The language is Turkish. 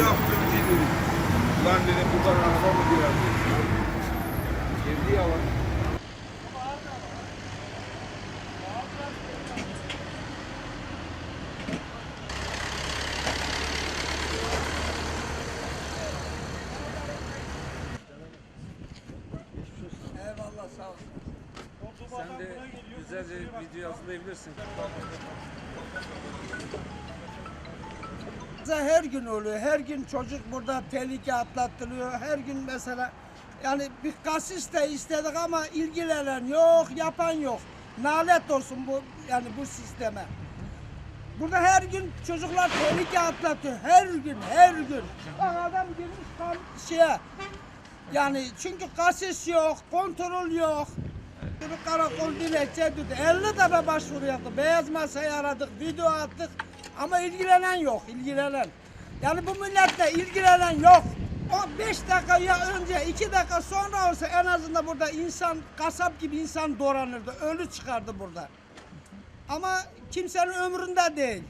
yaptım diye dedim. Ulan dedim buradan araba mı girer dedim. Girdi yalan. Eyvallah sağ olsun. Sen de güzel bir video hazırlayabilirsin. Mesela Her gün oluyor. Her gün çocuk burada tehlike atlattırıyor. Her gün mesela yani bir kasis de istedik ama ilgilenen yok, yapan yok. Nalet olsun bu yani bu sisteme. Burada her gün çocuklar tehlike atlatıyor. Her gün, her gün. Bak adam girmiş tam şeye. Yani çünkü kasis yok, kontrol yok. Bir karakol dilekçe dedi. 50 defa başvuru yaptık. Beyaz masayı aradık, video attık. Ama ilgilenen yok, ilgilenen. Yani bu milletle ilgilenen yok. O 5 dakika ya önce, 2 dakika sonra olsa en azından burada insan, kasap gibi insan doğranırdı. Ölü çıkardı burada. Ama kimsenin ömründe değil.